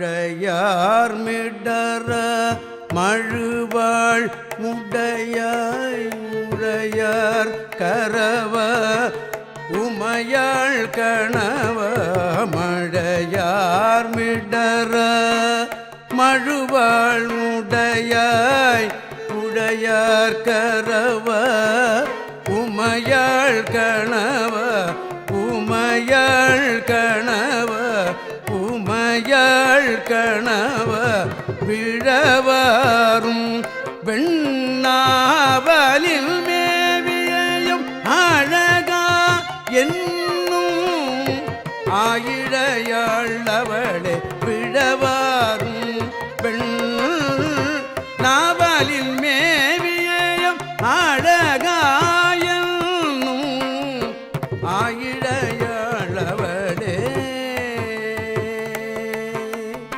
மழையார் மிடற மழுவாள் முடையாய் முறையார் கரவ உமையாள் கணவ மழையார் மிடற மழுவாள் முடையாய் உடையார் கரவ உமையாள் கணவ உமையாள் கணவ உமையாள் வேற்கணவ விழவாரும் வெண்ணாவலில் மேவியம் அழகா என்னும் ஆயிழையாளவளே விழவாரும் பெண் நாவலில் மேவியம் அழகா என்னும் ஆயிழ